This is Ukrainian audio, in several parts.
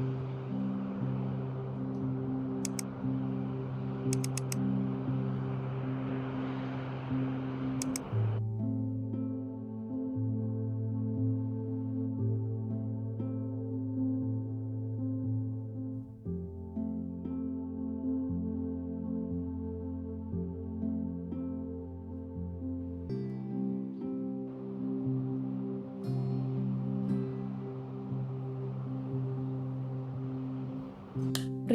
Mm-hmm.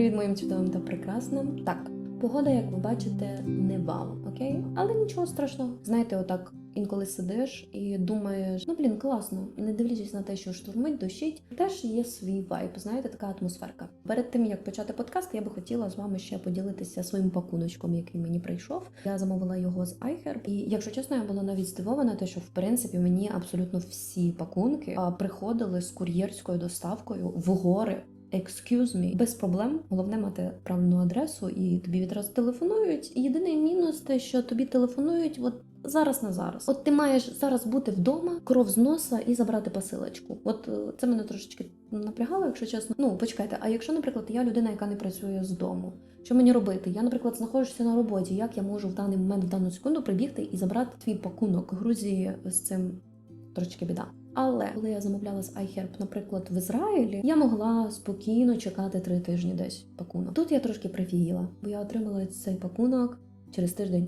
Привіт моїм чудовим та прекрасним. Так, погода, як ви бачите, не вау, окей? Але нічого страшного. Знаєте, отак інколи сидиш і думаєш, ну блін, класно, не дивлячись на те, що штурмить, дощить, теж є свій вайб, знаєте, така атмосферка. Перед тим як почати подкаст, я би хотіла з вами ще поділитися своїм пакуночком, який мені прийшов. Я замовила його з iHerb, і якщо чесно, я була навіть здивована, те, що в принципі мені абсолютно всі пакунки приходили з кур'єрською доставкою в гори. Excuse me, без проблем. Головне мати правильну адресу, і тобі відразу телефонують. Єдиний мінус те, що тобі телефонують от зараз на зараз. От ти маєш зараз бути вдома, кров з носа і забрати посилочку. От е, це мене трошечки напрягало, якщо чесно. Ну почекайте, а якщо, наприклад, я людина, яка не працює з дому, що мені робити? Я, наприклад, знаходжуся на роботі. Як я можу в даний момент, в дану секунду прибігти і забрати твій пакунок Грузії з цим трошечки біда. Але коли я замовляла з iHerb, наприклад, в Ізраїлі, я могла спокійно чекати три тижні десь пакунок. Тут я трошки прифігіла, бо я отримала цей пакунок через тиждень.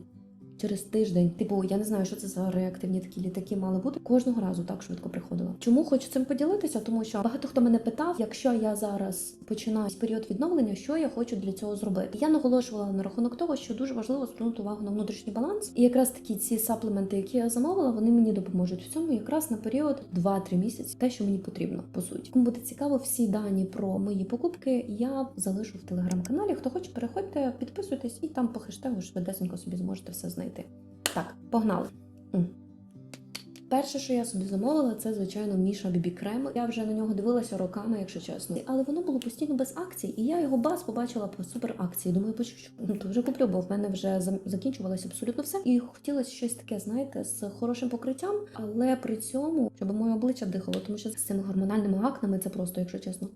Через тиждень, типу, я не знаю, що це за реактивні такі літаки мали бути. Кожного разу так швидко приходила. Чому хочу цим поділитися? Тому що багато хто мене питав, якщо я зараз починаю період відновлення, що я хочу для цього зробити. Я наголошувала на рахунок того, що дуже важливо звернути увагу на внутрішній баланс. І якраз такі ці саплементи, які я замовила, вони мені допоможуть в цьому якраз на період 2-3 місяці, те, що мені потрібно, по суті. Кому буде цікаво, всі дані про мої покупки я залишу в телеграм-каналі. Хто хоче, переходьте, підписуйтесь, і там по хештегу швидесенько собі зможете все знайти. Так, погнали. Перше, що я собі замовила, це звичайно Міша Бібі Крем. Я вже на нього дивилася роками, якщо чесно. Але воно було постійно без акцій, і я його бас побачила по супер акції. Думаю, почу, що ну, то вже куплю, бо в мене вже закінчувалося абсолютно все. І хотілося щось таке, знаєте, з хорошим покриттям, але при цьому, щоб моє обличчя дихало, тому що з цими гормональними акнами це просто, якщо чесно,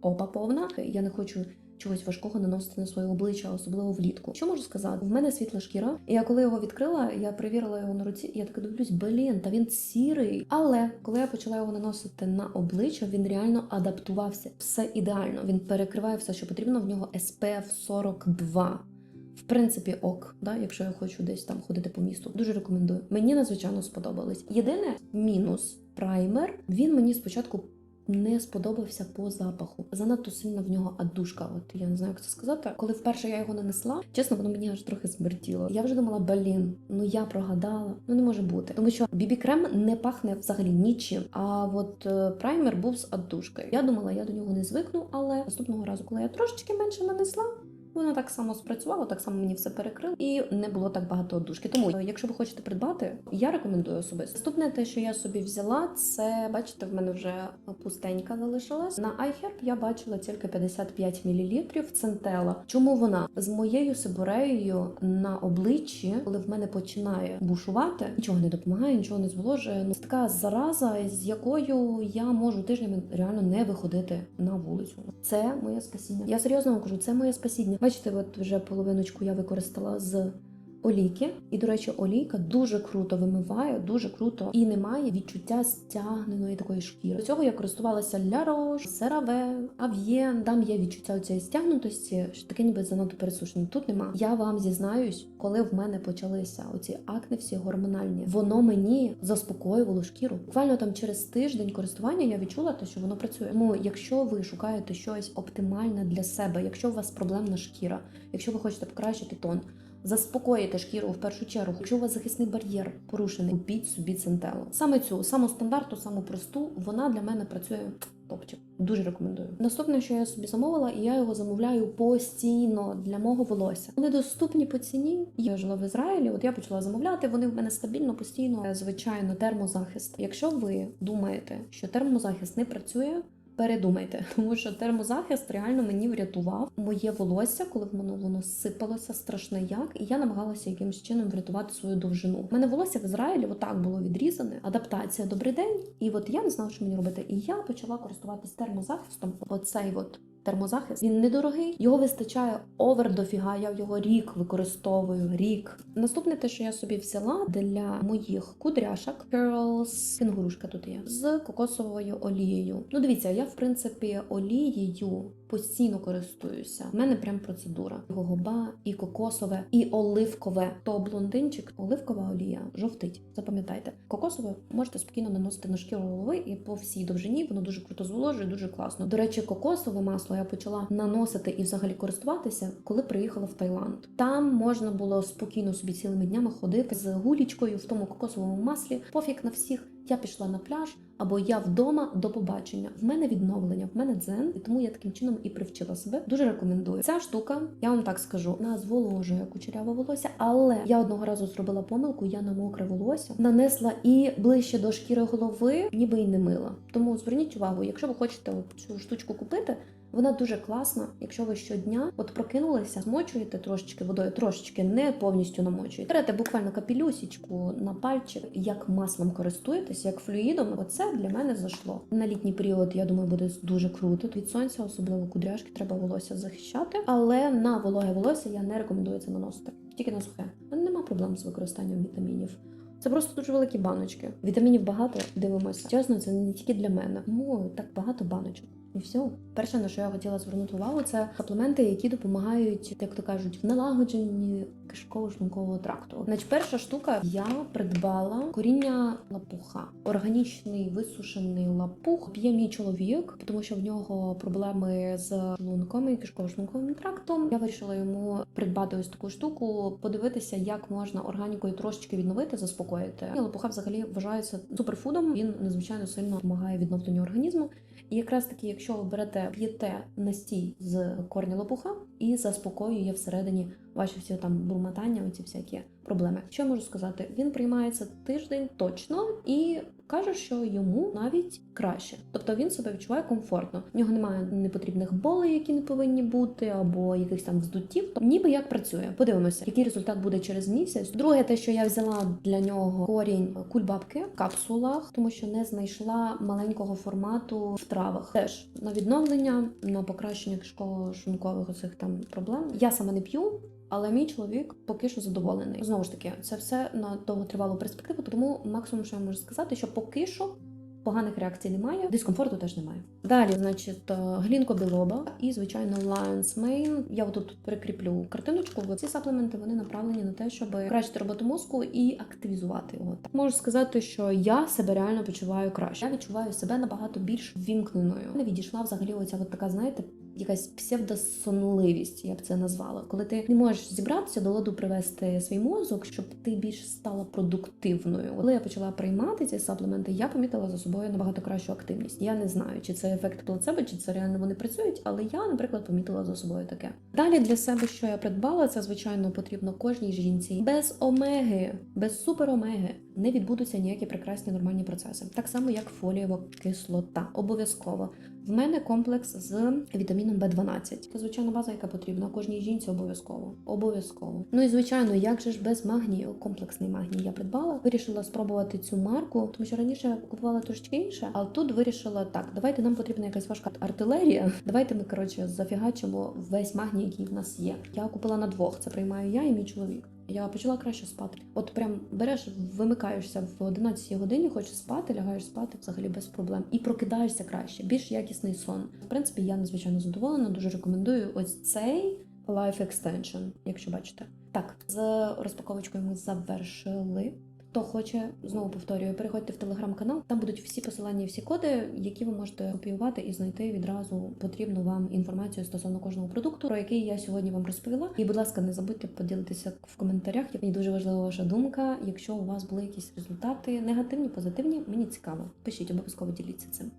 опа повна. Я не хочу чогось важкого наносити на своє обличчя, особливо влітку. Що можу сказати? В мене світла шкіра, і я коли його відкрила, я перевірила його на руці, і я така дивлюсь, блін, та він сірий. Але коли я почала його наносити на обличчя, він реально адаптувався. Все ідеально. Він перекриває все, що потрібно. В нього SPF 42. В принципі, ок, да, якщо я хочу десь там ходити по місту. Дуже рекомендую. Мені надзвичайно сподобались. Єдине мінус праймер. Він мені спочатку не сподобався по запаху. Занадто сильно в нього адушка. От я не знаю, як це сказати. Коли вперше я його нанесла, чесно, воно мені аж трохи смертіло. Я вже думала, блін, ну я прогадала. Ну не може бути. Тому що бібі крем не пахне взагалі нічим. А от е, праймер був з аддушкою. Я думала, я до нього не звикну, але наступного разу, коли я трошечки менше нанесла. Воно так само спрацювало, так само мені все перекрило, і не було так багато дужки. Тому, якщо ви хочете придбати, я рекомендую особисто. Наступне те, що я собі взяла, це бачите, в мене вже пустенька залишилась. На iHerb я бачила тільки 55 мл центела. Чому вона з моєю сибореєю на обличчі, коли в мене починає бушувати, нічого не допомагає, нічого не зволожує. Ну така зараза, з якою я можу тижнями реально не виходити на вулицю. Це моє спасіння. Я серйозно вам кажу, це моє спасіння. Бачите, от вже половиночку я використала з олійки. І, до речі, олійка дуже круто вимиває, дуже круто і немає відчуття стягненої такої шкіри. До цього я користувалася Ля Рош, Сераве, Ав'єн. Там є відчуття цієї стягнутості, що таке ніби занадто пересушені. Тут нема. Я вам зізнаюсь, коли в мене почалися оці акне всі гормональні, воно мені заспокоювало шкіру. Буквально там через тиждень користування я відчула те, що воно працює. Тому, якщо ви шукаєте щось оптимальне для себе, якщо у вас проблемна шкіра, якщо ви хочете покращити тон. Заспокоїти шкіру в першу чергу. Якщо у вас захисний бар'єр порушений, купіть собі центело. Саме цю саму стандарту, саму просту, вона для мене працює топчик. Дуже рекомендую. Наступне, що я собі замовила, і я його замовляю постійно для мого волосся. Вони доступні по ціні. Я жила в Ізраїлі. От я почала замовляти. Вони в мене стабільно, постійно. Звичайно, термозахист. Якщо ви думаєте, що термозахист не працює. Передумайте, тому що термозахист реально мені врятував моє волосся, коли в мене воно сипалося страшно як, і я намагалася якимось чином врятувати свою довжину. У мене волосся в Ізраїлі отак було відрізане. Адаптація добрий день. І от я не знала, що мені робити. І я почала користуватися термозахистом. Оцей от термозахист. Він недорогий, його вистачає овер дофіга. Я його рік використовую. Рік. Наступне те, що я собі взяла для моїх кудряшок Curls, кенгурушка тут є з кокосовою олією. Ну, дивіться, я в принципі олією постійно користуюся. У мене прям процедура. Гогоба, і кокосове, і оливкове. То блондинчик, оливкова олія жовтить. Запам'ятайте, кокосове можете спокійно наносити на шкіру голови і по всій довжині. Воно дуже круто зволожує, дуже класно. До речі, кокосове масло я почала наносити і взагалі користуватися, коли приїхала в Таїланд. Там можна було спокійно собі цілими днями ходити з гулічкою в тому кокосовому маслі. Пофіг на всіх. Я пішла на пляж або я вдома до побачення. В мене відновлення, в мене дзен, і тому я таким чином і привчила себе. Дуже рекомендую. Ця штука, я вам так скажу, вона зволожує кучеряве волосся, але я одного разу зробила помилку. Я на мокре волосся нанесла і ближче до шкіри голови, ніби й не мила. Тому зверніть увагу, якщо ви хочете цю штучку купити. Вона дуже класна, якщо ви щодня от прокинулися, змочуєте трошечки водою, трошечки не повністю намочуєте. Берете буквально капілюсічку на пальчик, як маслом користуєтесь, як флюїдом. Оце для мене зайшло. На літній період, я думаю, буде дуже круто. Від сонця, особливо кудряшки, треба волосся захищати. Але на вологе волосся я не рекомендую це наносити. Тільки на сухе. Нема проблем з використанням вітамінів. Це просто дуже великі баночки. Вітамінів багато, дивимося. Чесно, це не тільки для мене. Ну так багато баночок. І все. Перше, на що я хотіла звернути увагу, це саплементи, які допомагають, як то кажуть, в налагодженні кишково-шлункового тракту. Значить, перша штука я придбала коріння лапуха, органічний висушений лапух. П'є мій чоловік, тому що в нього проблеми з шлунком і кишково-шлунковим трактом. Я вирішила йому придбати ось таку штуку, подивитися, як можна органікою трошечки відновити, заспокоїти. І лопуха взагалі вважається суперфудом. Він надзвичайно сильно допомагає відновленню організму. І якраз таки, якщо ви берете п'єте настій з корня лопуха і заспокоює всередині ваші всі там бурмотання, оці всякі проблеми. Що можу сказати? Він приймається тиждень точно і каже, що йому навіть краще. Тобто він себе відчуває комфортно. В нього немає непотрібних болей, які не повинні бути, або якихось там вздуттів. Тобто, ніби як працює. Подивимося, який результат буде через місяць. Друге, те, що я взяла для нього корінь кульбабки в капсулах, тому що не знайшла маленького формату в травах. Теж на відновлення, на покращення кишково-шлункових оцих там проблем. Я саме не п'ю. Але мій чоловік поки що задоволений. Знову ж таки, це все на довготривалу перспективу, тому максимум, що я можу сказати, що поки що поганих реакцій немає, дискомфорту теж немає. Далі, значить, е, глінко білоба і, звичайно, Lion's Mane. Я отут прикріплю картиночку. Ці саплементи вони направлені на те, щоб покращити роботу мозку і активізувати його. Можу сказати, що я себе реально почуваю краще. Я відчуваю себе набагато більш вімкненою. Не відійшла взагалі оця от така, знаєте. Якась псевдосонливість, я б це назвала, коли ти не можеш зібратися до ладу привести свій мозок, щоб ти більш стала продуктивною. Коли я почала приймати ці саплементи, я помітила за собою набагато кращу активність. Я не знаю, чи це ефект плацебо, чи це реально вони працюють, але я, наприклад, помітила за собою таке. Далі для себе, що я придбала, це звичайно потрібно кожній жінці без омеги, без суперомеги не відбудуться ніякі прекрасні нормальні процеси, так само як фолієва кислота. Обов'язково. В мене комплекс з вітаміном В12. Це звичайно база, яка потрібна кожній жінці обов'язково. Обов'язково. Ну і звичайно, як же ж без магнію, комплексний магній я придбала. Вирішила спробувати цю марку, тому що раніше я купувала трошки інше, але тут вирішила так: давайте нам потрібна якась важка артилерія. Давайте ми коротше зафігачимо весь магній, який в нас є. Я купила на двох. Це приймаю я і мій чоловік. Я почала краще спати. От прям береш, вимикаєшся в 11 годині, хочеш спати, лягаєш спати взагалі без проблем. І прокидаєшся краще, більш якісний сон. В принципі, я надзвичайно задоволена, дуже рекомендую ось цей Life Extension, якщо бачите. Так, з розпаковочкою ми завершили. Хто хоче, знову повторюю, переходьте в телеграм-канал. Там будуть всі посилання, всі коди, які ви можете копіювати і знайти відразу потрібну вам інформацію стосовно кожного продукту, про який я сьогодні вам розповіла. І, будь ласка, не забудьте поділитися в коментарях. Мені дуже важлива ваша думка. Якщо у вас були якісь результати, негативні, позитивні, мені цікаво. Пишіть, обов'язково діліться цим.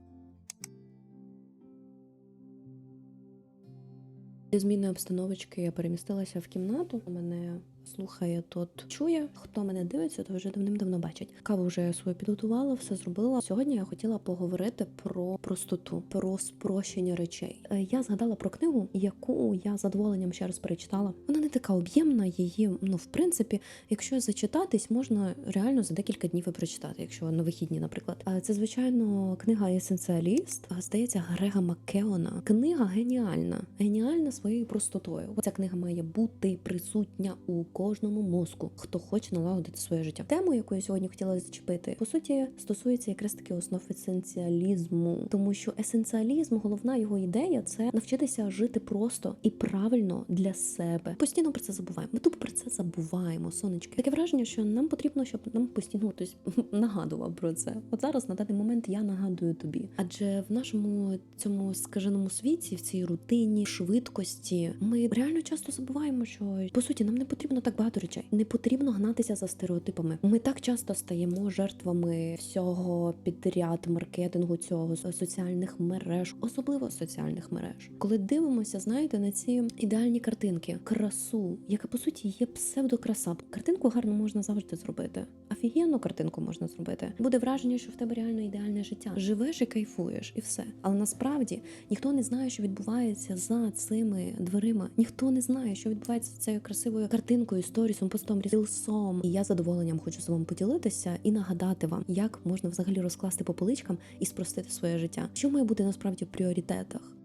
Зміни обстановочки я перемістилася в кімнату. У мене слухає, тот чує. Хто мене дивиться, то вже давним-давно бачить. Каву вже свою підготувала, все зробила. Сьогодні я хотіла поговорити про простоту, про спрощення речей. Е, Я згадала про книгу, яку я задоволенням ще раз перечитала. Вона не така об'ємна, її ну в принципі, якщо зачитатись, можна реально за декілька днів і прочитати, якщо на вихідні, наприклад. Це звичайно книга Есенціаліст, здається, Грега Маккеона. Книга геніальна, геніальна своєю простотою. Ця книга має бути присутня у кожному мозку, хто хоче налагодити своє життя. Тему, яку я сьогодні хотіла зачепити, по суті, стосується якраз таки основ есенціалізму, тому що есенціалізм, головна його ідея це навчитися жити просто і правильно для себе. Постійно про це забуваємо. Ми тупо про це забуваємо, сонечки. Таке враження, що нам потрібно, щоб нам постійно хтось нагадував про це. От зараз на даний момент я нагадую тобі, адже в нашому цьому скаженому світі, в цій рутині, швидкості, ми реально часто забуваємо, що по суті нам не потрібно так багато речей. Не потрібно гнатися за стереотипами. Ми так часто стаємо жертвами всього підряд маркетингу цього соціальних мереж, особливо соціальних мереж. Коли дивимося, знаєте, на ці ідеальні картинки, красу, яка по суті є псевдокраса. Картинку гарно можна завжди зробити. Офігенну картинку можна зробити. Буде враження, що в тебе реально ідеальне життя. Живеш і кайфуєш, і все. Але насправді ніхто не знає, що відбувається за цими дверима. Ніхто не знає, що відбувається з цією красивою картинкою, сторісом, постом, рілсом. І я задоволенням хочу з вами поділитися і нагадати вам, як можна взагалі розкласти по поличкам і спростити своє життя. Що має бути насправді в пріоритетах?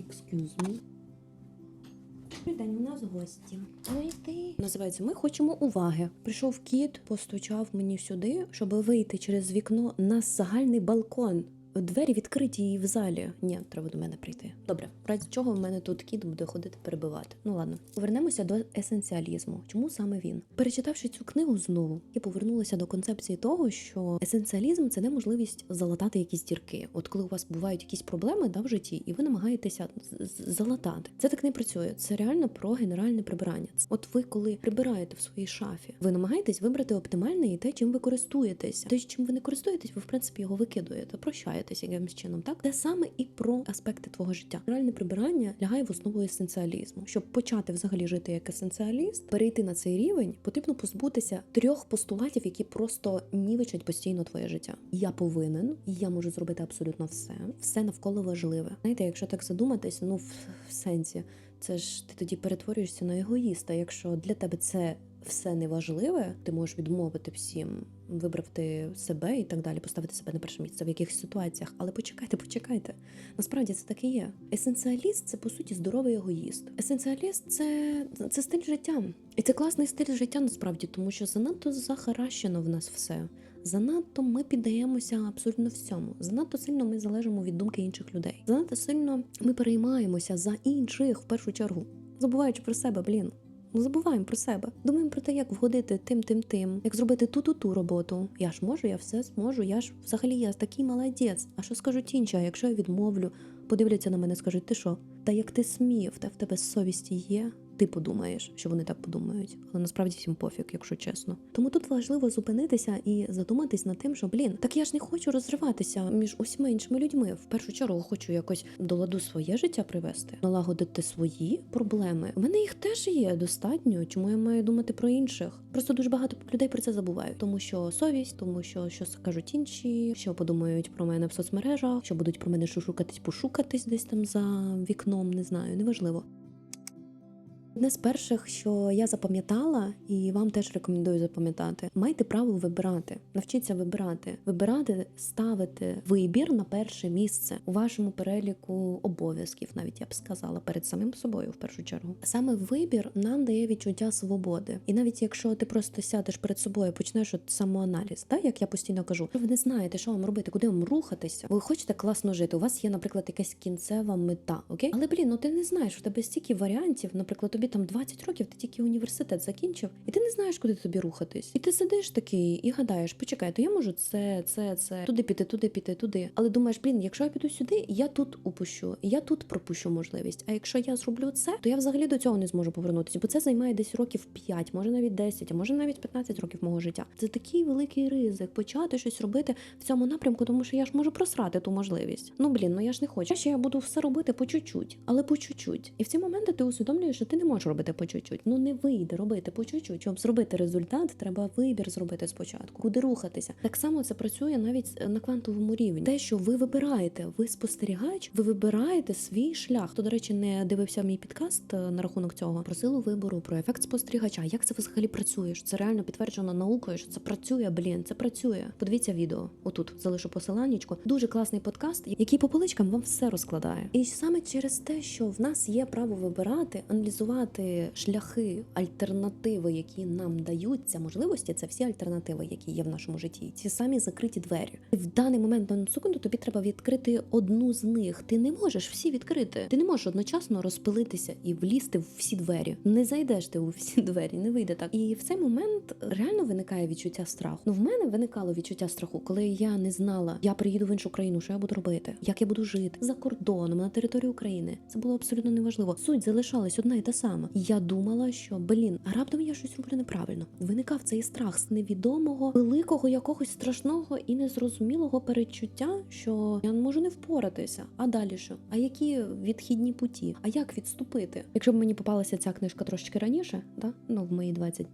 Excuse me. Добрий день, у нас гості. Ой, ти. Називається Ми хочемо уваги. Прийшов кіт, постучав мені сюди, щоб вийти через вікно на загальний балкон. Двері відкриті і в залі. Ні, треба до мене прийти. Добре, в разі чого в мене тут кіт буде ходити перебивати. Ну ладно, повернемося до есенціалізму. Чому саме він? Перечитавши цю книгу знову, я повернулася до концепції того, що есенціалізм це неможливість залатати якісь дірки. От коли у вас бувають якісь проблеми да, в житті, і ви намагаєтеся залатати. Це так не працює. Це реально про генеральне прибирання. От ви, коли прибираєте в своїй шафі, ви намагаєтесь вибрати оптимальне і те, чим ви користуєтеся. Те, чим ви не користуєтесь, ви в принципі його викидуєте, прощаєтесь якимось чином. Так те саме і про аспекти твого життя. Генеральне прибирання лягає в основу есенціалізму. Щоб почати взагалі жити як есенціаліст, перейти на цей рівень, потрібно позбутися трьох постулатів, які просто нівечать постійно твоє життя. Я повинен, я можу зробити абсолютно все, все навколо важливе. Знаєте, якщо так задуматись, ну в, в сенсі, це ж ти тоді перетворюєшся на егоїста. Якщо для тебе це все неважливе, ти можеш відмовити всім, вибрати себе і так далі, поставити себе на перше місце в якихось ситуаціях. Але почекайте, почекайте. Насправді це так і є. Есенціаліст це по суті здоровий егоїст. Есенціаліст це, це стиль життя. І це класний стиль життя насправді, тому що занадто захаращено в нас все. Занадто ми піддаємося абсолютно всьому. Занадто сильно ми залежимо від думки інших людей. Занадто сильно ми переймаємося за інших в першу чергу, забуваючи про себе, блін. Ну, забуваємо про себе. Думаємо про те, як вгодити тим, тим, тим, як зробити ту ту ту роботу. Я ж можу, я все зможу. Я ж взагалі я такий молодець. А що скажуть інші? А якщо я відмовлю, подивляться на мене, скажуть, ти що? Та як ти смів, та в тебе совість є. Ти подумаєш, що вони так подумають, але насправді всім пофіг, якщо чесно. Тому тут важливо зупинитися і задуматись над тим, що блін, так я ж не хочу розриватися між усіма іншими людьми. В першу чергу хочу якось до ладу своє життя привести, налагодити свої проблеми. У мене їх теж є достатньо. Чому я маю думати про інших? Просто дуже багато людей про це забувають, тому що совість, тому що що скажуть інші, що подумають про мене в соцмережах, що будуть про мене шушукатись, пошукатись десь там за вікном. Не знаю, неважливо. Одне з перших, що я запам'ятала, і вам теж рекомендую запам'ятати, майте право вибирати, навчіться вибирати, вибирати, ставити вибір на перше місце у вашому переліку обов'язків, навіть я б сказала, перед самим собою в першу чергу. Саме вибір нам дає відчуття свободи. І навіть якщо ти просто сядеш перед собою, почнеш от самоаналіз, так як я постійно кажу, ви не знаєте, що вам робити, куди вам рухатися. Ви хочете класно жити. У вас є, наприклад, якась кінцева мета, окей? Але блін, ну ти не знаєш, у тебе стільки варіантів, наприклад, тобі там 20 років, ти тільки університет закінчив, і ти не знаєш, куди тобі рухатись. І ти сидиш такий і гадаєш, почекай, то я можу це, це, це, туди піти, туди піти, туди. Але думаєш, блін, якщо я піду сюди, я тут упущу, я тут пропущу можливість. А якщо я зроблю це, то я взагалі до цього не зможу повернутися, бо це займає десь років 5, може навіть 10, а може навіть 15 років мого життя. Це такий великий ризик почати щось робити в цьому напрямку, тому що я ж можу просрати ту можливість. Ну блін, ну я ж не хочу. Ще я буду все робити по чуть-чуть, але по чуть-чуть. І в ці моменти ти усвідомлюєш, що ти не можеш робити по чуть-чуть. Ну не вийде робити по чуть-чуть. Щоб зробити результат, треба вибір зробити спочатку, куди рухатися. Так само це працює навіть на квантовому рівні. Те, що ви вибираєте, ви спостерігач, ви вибираєте свій шлях. Хто, до речі, не дивився мій підкаст е, на рахунок цього про силу вибору, про ефект спостерігача. Як це взагалі працює? Що Це реально підтверджено наукою, що це працює, блін, це працює. Подивіться відео. Отут залишу посиланнячко. Дуже класний подкаст, який по поличкам вам все розкладає. І саме через те, що в нас є право вибирати, аналізувати шляхи, альтернативи, які нам даються, можливості, це всі альтернативи, які є в нашому житті. Ці самі закриті двері. І в даний момент на секунду тобі треба відкрити одну з них. Ти не можеш всі відкрити. Ти не можеш одночасно розпилитися і влізти в всі двері. Не зайдеш ти у всі двері, не вийде так. І в цей момент реально виникає відчуття страху. Ну в мене виникало відчуття страху, коли я не знала, я приїду в іншу країну, що я буду робити, як я буду жити за кордоном на території України. Це було абсолютно неважливо. Суть залишалась одна і та сама. І Я думала, що блін, а раптом я щось роблю неправильно. Виникав цей страх з невідомого, великого, якогось страшного і незрозумілого перечуття, що я можу не впоратися. А далі що? А які відхідні путі? А як відступити? Якщо б мені попалася ця книжка трошечки раніше, да? ну в мої 20+,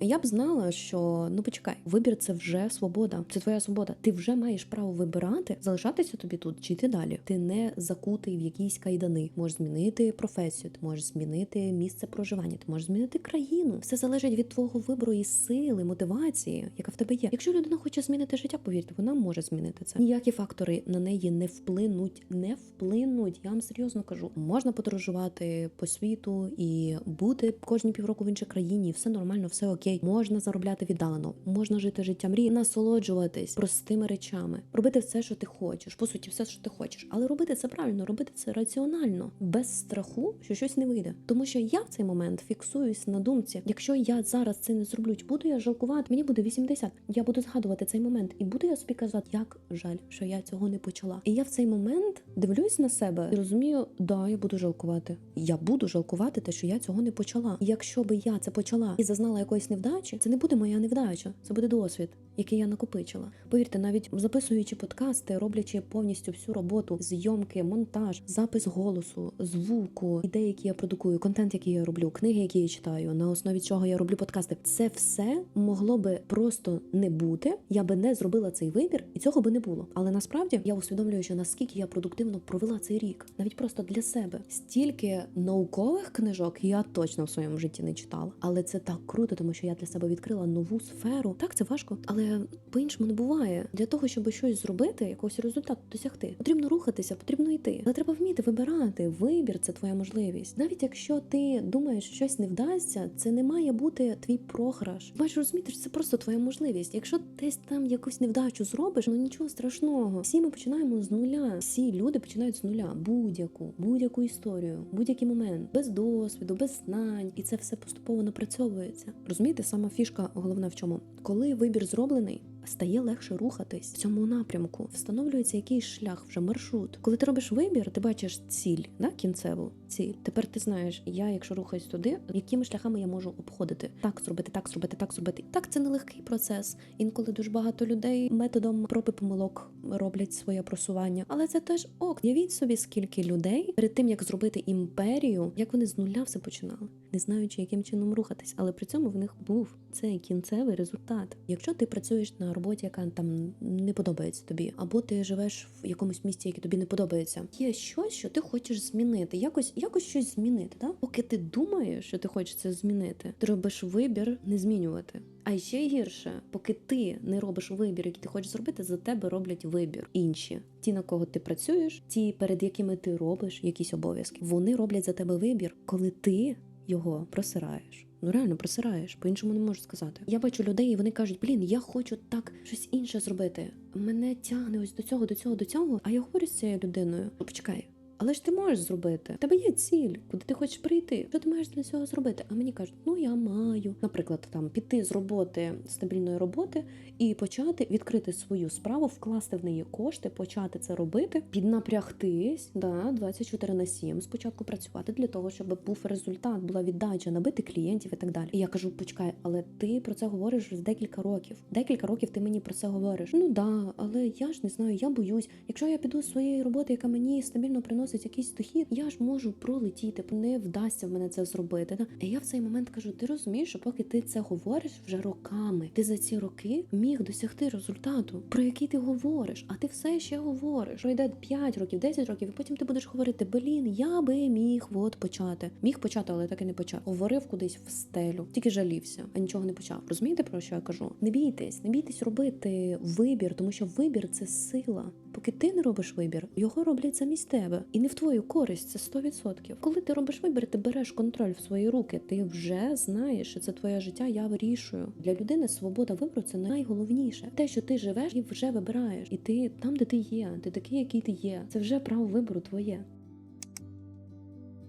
я б знала, що ну почекай, вибір це вже свобода. Це твоя свобода. Ти вже маєш право вибирати, залишатися тобі тут чи йти далі. Ти не закутий в якісь кайдани. Можеш змінити професію, ти можеш змінити місце проживання, ти можеш змінити країну. Все залежить від твого вибору і сили, мотивації, яка в тебе є. Якщо людина хоче змінити життя, повірте, вона може змінити це. Ніякі фактори на неї не вплинуть, не вплинуть. Я вам серйозно кажу. Можна подорожувати по світу і бути кожні півроку в іншій країні. Все нормально, все окей. Можна заробляти віддалено, можна жити життя мрії, насолоджуватись простими речами, робити все, що ти хочеш. По суті, все, що ти хочеш, але робити це правильно, робити це раціонально, без страху, що щось не вийде. Тому що я в цей момент фіксуюсь на думці. Якщо я зараз це не зроблю, буду я жалкувати, мені буде 80. Я буду згадувати цей момент, і буду я собі казати, як жаль, що я цього не почала. І я в цей момент дивлюсь на себе і розумію, да, я буду жалкувати. Я буду жалкувати те, що я цього не почала. І якщо би я це почала і зазнала якоїсь невдачі, це не буде моя невдача, це буде досвід, який я накопичила. Повірте, навіть записуючи подкасти, роблячи повністю всю роботу, зйомки, монтаж, запис голосу, звуку, ідеї, які я продукую, контент, який я роблю, книги, які я читаю, на основі чого я роблю подкасти. Це все могло би просто не бути. Я би не зробила цей вибір, і цього би не було. Але насправді я усвідомлюю, що наскільки я продуктивно провела цей рік, навіть просто для себе. Стільки наукових книжок я точно в своєму житті не читала. Але це так круто, тому що я для себе відкрила нову сферу. Так, це важко, але по-іншому не буває. Для того, щоб щось зробити, якогось результату досягти, потрібно рухатися, потрібно йти. Але треба вміти вибирати. Вибір це твоя можливість. Навіть якщо ти думаєш, що щось не вдасться, це не має бути твій програш. Маєш розуміти, що це просто твоя можливість. Якщо десь там якусь невдачу зробиш, ну нічого страшного. Всі ми починаємо з нуля. Всі люди починають з нуля. Будь-яку, будь-яку історію, будь-який момент, без досвіду, без знань, і це все поступово напрацьовується. Розумієте, сама фішка головна в чому, коли вибір зроблений. Стає легше рухатись в цьому напрямку, встановлюється якийсь шлях, вже маршрут. Коли ти робиш вибір, ти бачиш ціль, да, кінцеву ціль. Тепер ти знаєш, я, якщо рухаюсь туди, якими шляхами я можу обходити, так зробити, так зробити, так зробити. Так, це нелегкий процес. Інколи дуже багато людей методом проб і помилок роблять своє просування. Але це теж ок. Явіть собі, скільки людей перед тим як зробити імперію, як вони з нуля все починали, не знаючи, яким чином рухатись. Але при цьому в них був цей кінцевий результат. Якщо ти працюєш на роботі, яка там не подобається тобі, або ти живеш в якомусь місці, яке тобі не подобається, є щось, що ти хочеш змінити, якось якось щось змінити. Да? Поки ти думаєш, що ти хочеш це змінити, ти робиш вибір не змінювати. А ще гірше, поки ти не робиш вибір, який ти хочеш зробити, за тебе роблять вибір інші. Ті, на кого ти працюєш, ті, перед якими ти робиш якісь обов'язки, вони роблять за тебе вибір, коли ти його просираєш. Ну реально просираєш, по-іншому не можу сказати. Я бачу людей, і вони кажуть, блін, я хочу так щось інше зробити. Мене тягне ось до цього, до цього, до цього. А я говорю з цією людиною. Почекай, Але ж ти можеш зробити. Тебе є ціль, куди ти хочеш прийти. Що ти маєш для цього зробити? А мені кажуть, ну я маю, наприклад, там піти з роботи стабільної роботи і почати відкрити свою справу, вкласти в неї кошти, почати це робити, піднапрягтись, да, 24 на 7, спочатку працювати для того, щоб був результат, була віддача, набити клієнтів і так далі. І я кажу, почекай, але ти про це говориш вже декілька років. Декілька років ти мені про це говориш. Ну да, але я ж не знаю, я боюсь. Якщо я піду з своєї роботи, яка мені стабільно приносить якийсь дохід, я ж можу пролетіти, не вдасться в мене це зробити. І я в цей момент кажу: ти розумієш, що поки ти це говориш вже роками, ти за ці роки міг досягти результату, про який ти говориш, а ти все ще говориш. Пройде 5 років, 10 років, і потім ти будеш говорити: блін, я би міг от почати. Міг почати, але так і не почав. Говорив кудись в стелю, тільки жалівся, а нічого не почав. Розумієте про що я кажу? Не бійтесь, не бійтесь робити вибір, тому що вибір це сила. Поки ти не робиш вибір, його роблять замість тебе, і не в твою користь. Це 100%. Коли ти робиш вибір, ти береш контроль в свої руки. Ти вже знаєш, що це твоє життя. Я вирішую. Для людини свобода вибору це найголовніше. Те, що ти живеш, і вже вибираєш, і ти там, де ти є, ти такий, який ти є. Це вже право вибору твоє.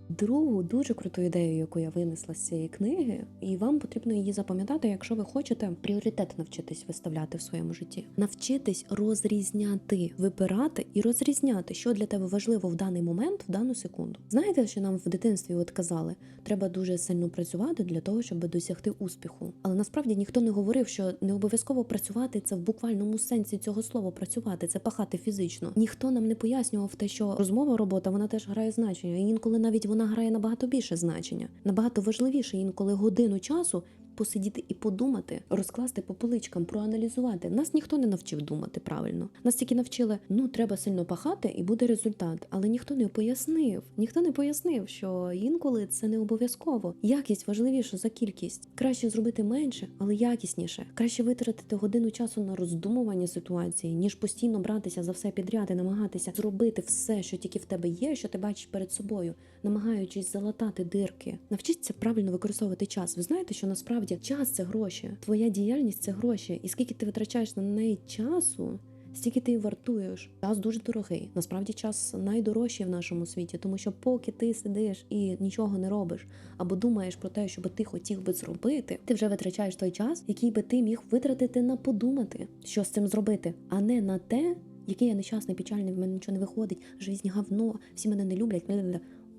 Другу дуже круту ідею, яку я винесла з цієї книги, і вам потрібно її запам'ятати, якщо ви хочете пріоритет навчитись виставляти в своєму житті, навчитись розрізняти, вибирати і розрізняти, що для тебе важливо в даний момент, в дану секунду. Знаєте, що нам в дитинстві от казали, треба дуже сильно працювати для того, щоб досягти успіху. Але насправді ніхто не говорив, що не обов'язково працювати це в буквальному сенсі цього слова працювати, це пахати фізично. Ніхто нам не пояснював те, що розмова, робота вона теж грає значення. І інколи навіть вона грає набагато більше значення, набагато важливіше інколи годину часу. Посидіти і подумати, розкласти по поличкам, проаналізувати. Нас ніхто не навчив думати правильно. Нас тільки навчили, ну треба сильно пахати і буде результат. Але ніхто не пояснив. Ніхто не пояснив, що інколи це не обов'язково. Якість важливіша за кількість. Краще зробити менше, але якісніше. Краще витратити годину часу на роздумування ситуації, ніж постійно братися за все підряд і намагатися зробити все, що тільки в тебе є, що ти бачиш перед собою, намагаючись залатати дирки. Навчіться правильно використовувати час. Ви знаєте, що насправді час це гроші. Твоя діяльність це гроші. І скільки ти витрачаєш на неї часу, стільки ти вартуєш. Час дуже дорогий. Насправді час найдорожчий в нашому світі, тому що поки ти сидиш і нічого не робиш, або думаєш про те, що би ти хотів би зробити, ти вже витрачаєш той час, який би ти міг витратити на подумати, що з цим зробити, а не на те, який я нещасний, печальний, в мене нічого не виходить, жизнь говно, всі мене не люблять.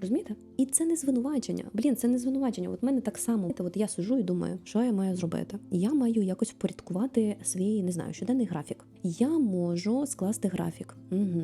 Розумієте? І це не звинувачення. Блін, це не звинувачення. От мене так само. От я сижу і думаю, що я маю зробити. Я маю якось впорядкувати свій, не знаю, щоденний графік. Я можу скласти графік. Угу.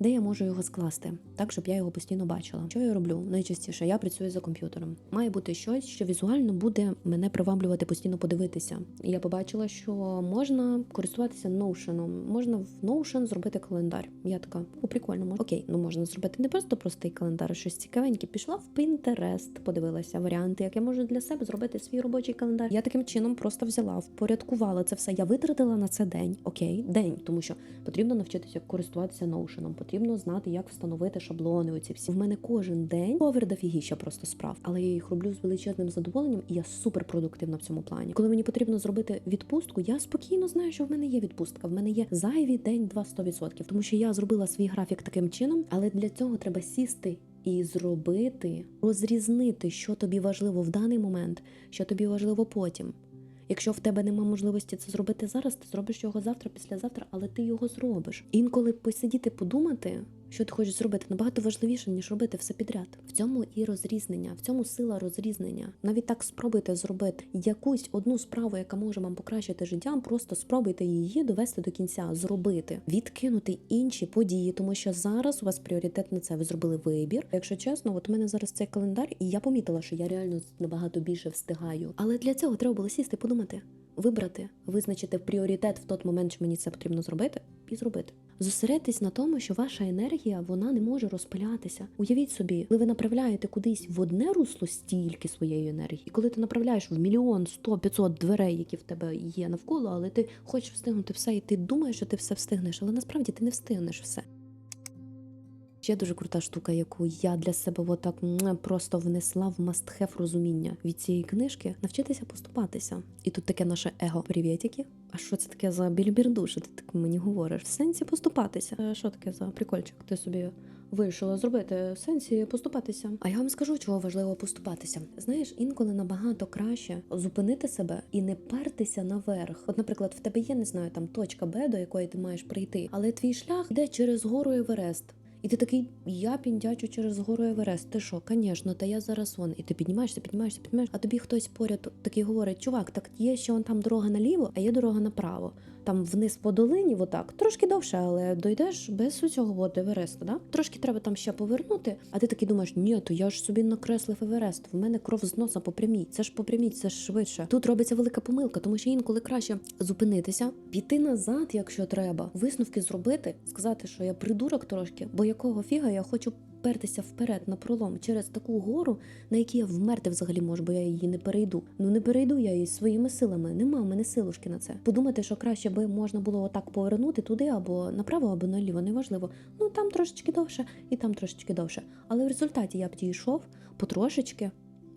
Де я можу його скласти, так щоб я його постійно бачила. Що я роблю? Найчастіше я працюю за комп'ютером. Має бути щось, що візуально буде мене приваблювати постійно подивитися. Я побачила, що можна користуватися Notion. Можна в Notion зробити календар. Я така, о, прикольно, окей, ну можна зробити не просто простий календар, а щось цікавеньке. Пішла в Pinterest, подивилася варіанти, як я можу для себе зробити свій робочий календар. Я таким чином просто взяла, впорядкувала це все. Я витратила на це день. Окей, день, тому що потрібно навчитися користуватися Notion, потрібно знати, як встановити шаблони. Оці всі в мене кожен день повер дофігіща просто справ, але я їх роблю з величезним задоволенням, і я супер продуктивна в цьому плані. Коли мені потрібно зробити відпустку, я спокійно знаю, що в мене є відпустка. В мене є зайвий день 200%, тому що я зробила свій графік таким чином, але для цього треба сісти. І зробити, розрізнити, що тобі важливо в даний момент, що тобі важливо потім. Якщо в тебе нема можливості це зробити зараз, ти зробиш його завтра, післязавтра, але ти його зробиш. Інколи посидіти, подумати, що ти хочеш зробити, набагато важливіше, ніж робити все підряд. В цьому і розрізнення, в цьому сила розрізнення. Навіть так спробуйте зробити якусь одну справу, яка може вам покращити життя. Просто спробуйте її довести до кінця, зробити, відкинути інші події, тому що зараз у вас пріоритет на це. Ви зробили вибір. Якщо чесно, от у мене зараз цей календар, і я помітила, що я реально набагато більше встигаю. Але для цього треба було сісти, подумати. Вибрати, визначити пріоритет в той момент, що мені це потрібно зробити, і зробити. Зосередьтесь на тому, що ваша енергія вона не може розпилятися. Уявіть собі, коли ви направляєте кудись в одне русло стільки своєї енергії, і коли ти направляєш в мільйон сто 500 дверей, які в тебе є навколо, але ти хочеш встигнути все, і ти думаєш, що ти все встигнеш, але насправді ти не встигнеш все. Ще дуже крута штука, яку я для себе отак просто внесла в мастхев розуміння від цієї книжки, навчитися поступатися. І тут таке наше его. Привітики. А що це таке за більбірду, що ти так мені говориш? В сенсі поступатися. Е, Що таке за прикольчик? Ти собі вирішила зробити сенсі поступатися. А я вам скажу, чого важливо поступатися. Знаєш, інколи набагато краще зупинити себе і не пертися наверх. От, наприклад, в тебе є, не знаю, там точка Б, до якої ти маєш прийти, але твій шлях йде через гору Еверест. І ти такий, я піндячу через гору Еверест. Ти що, звісно, та я зараз вон. І ти піднімаєшся, піднімаєшся, піднімаєшся, а тобі хтось поряд такий говорить: чувак, так є ще он там дорога наліво, а є дорога направо. Там вниз по долині, отак, трошки довше, але дойдеш без цього от Евересту, да? Трошки треба там ще повернути, а ти такий думаєш, ні, то я ж собі накреслив Еверест. В мене кров з носа по прямій. Це ж по прямій, це ж швидше. Тут робиться велика помилка, тому що інколи краще зупинитися, піти назад, якщо треба, висновки зробити, сказати, що я придурок трошки, бо якого фіга я хочу пертися вперед на пролом через таку гору, на якій я вмерти взагалі можу, бо я її не перейду. Ну не перейду я її своїми силами. Нема в мене силушки на це. Подумати, що краще би можна було отак повернути туди або направо, або наліво, неважливо. Ну там трошечки довше і там трошечки довше. Але в результаті я б дійшов потрошечки.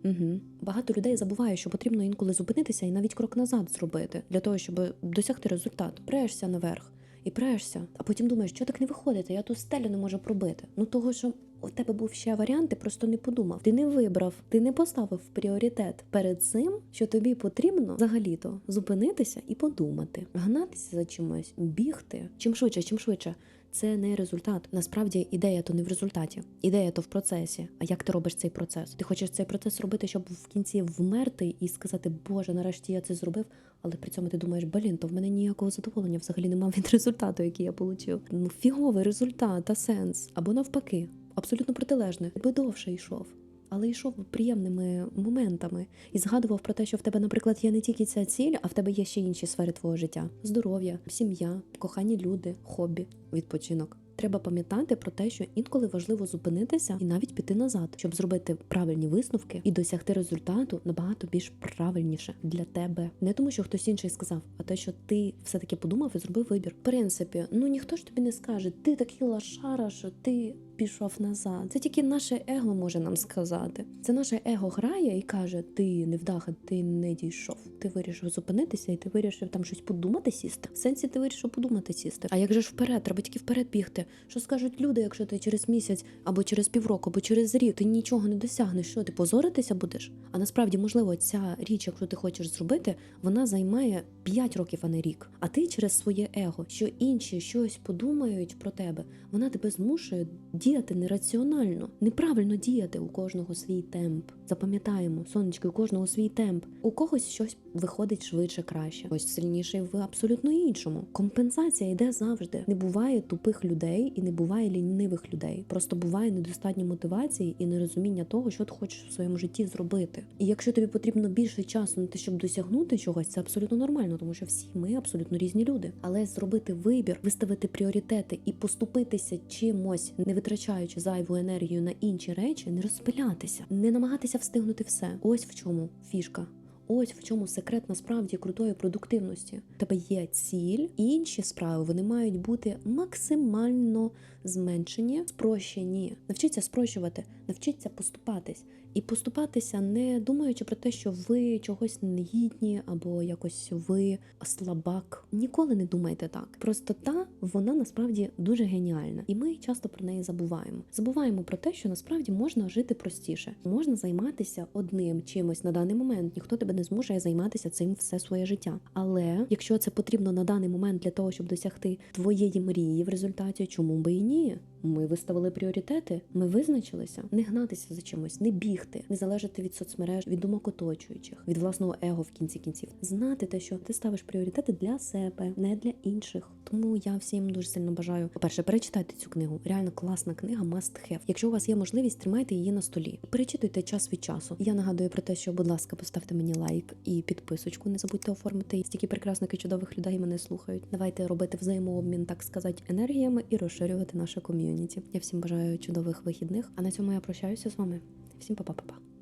Угу. Багато людей забуває, що потрібно інколи зупинитися і навіть крок назад зробити для того, щоб досягти результату. Прешся наверх і прешся, а потім думаєш, що так не виходить, я ту стелю не можу пробити. Ну того, що у тебе був ще варіант, ти просто не подумав. Ти не вибрав, ти не поставив пріоритет перед цим, що тобі потрібно взагалі-то зупинитися і подумати, гнатися за чимось, бігти. Чим швидше, чим швидше. Це не результат. Насправді ідея то не в результаті. Ідея то в процесі. А як ти робиш цей процес? Ти хочеш цей процес робити, щоб в кінці вмерти і сказати, Боже, нарешті я це зробив. Але при цьому ти думаєш, блін, то в мене ніякого задоволення взагалі немає від результату, який я отримав. Ну, фіговий результат та сенс. Або навпаки, абсолютно протилежне. Би довше йшов. Але йшов приємними моментами і згадував про те, що в тебе, наприклад, є не тільки ця ціль, а в тебе є ще інші сфери твого життя: здоров'я, сім'я, кохані люди, хобі, відпочинок. Треба пам'ятати про те, що інколи важливо зупинитися і навіть піти назад, щоб зробити правильні висновки і досягти результату набагато більш правильніше для тебе. Не тому, що хтось інший сказав, а те, що ти все таки подумав і зробив вибір. В принципі, ну ніхто ж тобі не скаже, ти такий лашара, що ти пішов назад. Це тільки наше его може нам сказати. Це наше его грає і каже: Ти невдаха, ти не дійшов. Ти вирішив зупинитися, і ти вирішив там щось подумати сісти. В сенсі ти вирішив подумати сісти. А як же ж вперед? Треба тільки вперед бігти. Що скажуть люди, якщо ти через місяць або через півроку, або через рік ти нічого не досягнеш? Що ти позоритися будеш? А насправді, можливо, ця річ, якщо ти хочеш зробити, вона займає 5 років, а не рік. А ти через своє его, що інші щось подумають про тебе, вона тебе змушує діяти нераціонально, неправильно діяти у кожного свій темп. Запам'ятаємо, сонечки, у кожного свій темп. У когось щось виходить швидше, краще, ось сильніший в абсолютно іншому. Компенсація йде завжди. Не буває тупих людей і не буває лінивих людей. Просто буває недостатньо мотивації і нерозуміння того, що ти хочеш в своєму житті зробити. І якщо тобі потрібно більше часу на те, щоб досягнути чогось, це абсолютно нормально, тому що всі ми абсолютно різні люди. Але зробити вибір, виставити пріоритети і поступитися чимось, не витрачаючи зайву енергію на інші речі, не розпилятися, не намагатися встигнути все. Ось в чому фішка. Ось в чому секрет насправді крутої продуктивності. Тебе є ціль, і інші справи вони мають бути максимально зменшені, спрощені. Навчіться спрощувати, навчіться поступатись. І поступатися, не думаючи про те, що ви чогось негідні або якось ви слабак. Ніколи не думайте так. Просто та вона насправді дуже геніальна, і ми часто про неї забуваємо. Забуваємо про те, що насправді можна жити простіше, можна займатися одним чимось на даний момент. Ніхто тебе не змушує займатися цим все своє життя. Але якщо це потрібно на даний момент для того, щоб досягти твоєї мрії в результаті, чому би і ні? Ми виставили пріоритети, ми визначилися не гнатися за чимось, не бігти, не залежати від соцмереж, від думок оточуючих, від власного его в кінці кінців. Знати те, що ти ставиш пріоритети для себе, не для інших. Тому я всім дуже сильно бажаю. По-перше, перечитайте цю книгу. Реально класна книга, must have. Якщо у вас є можливість, тримайте її на столі. Перечитуйте час від часу. Я нагадую про те, що, будь ласка, поставте мені лайк і підписочку. Не забудьте оформити. Стільки прекрасних і чудових людей мене слухають. Давайте робити взаємообмін, так сказати, енергіями і розширювати наше ком'юніті. Я всім бажаю чудових вихідних. А на цьому я прощаюся з вами. Всім па-па-па-па.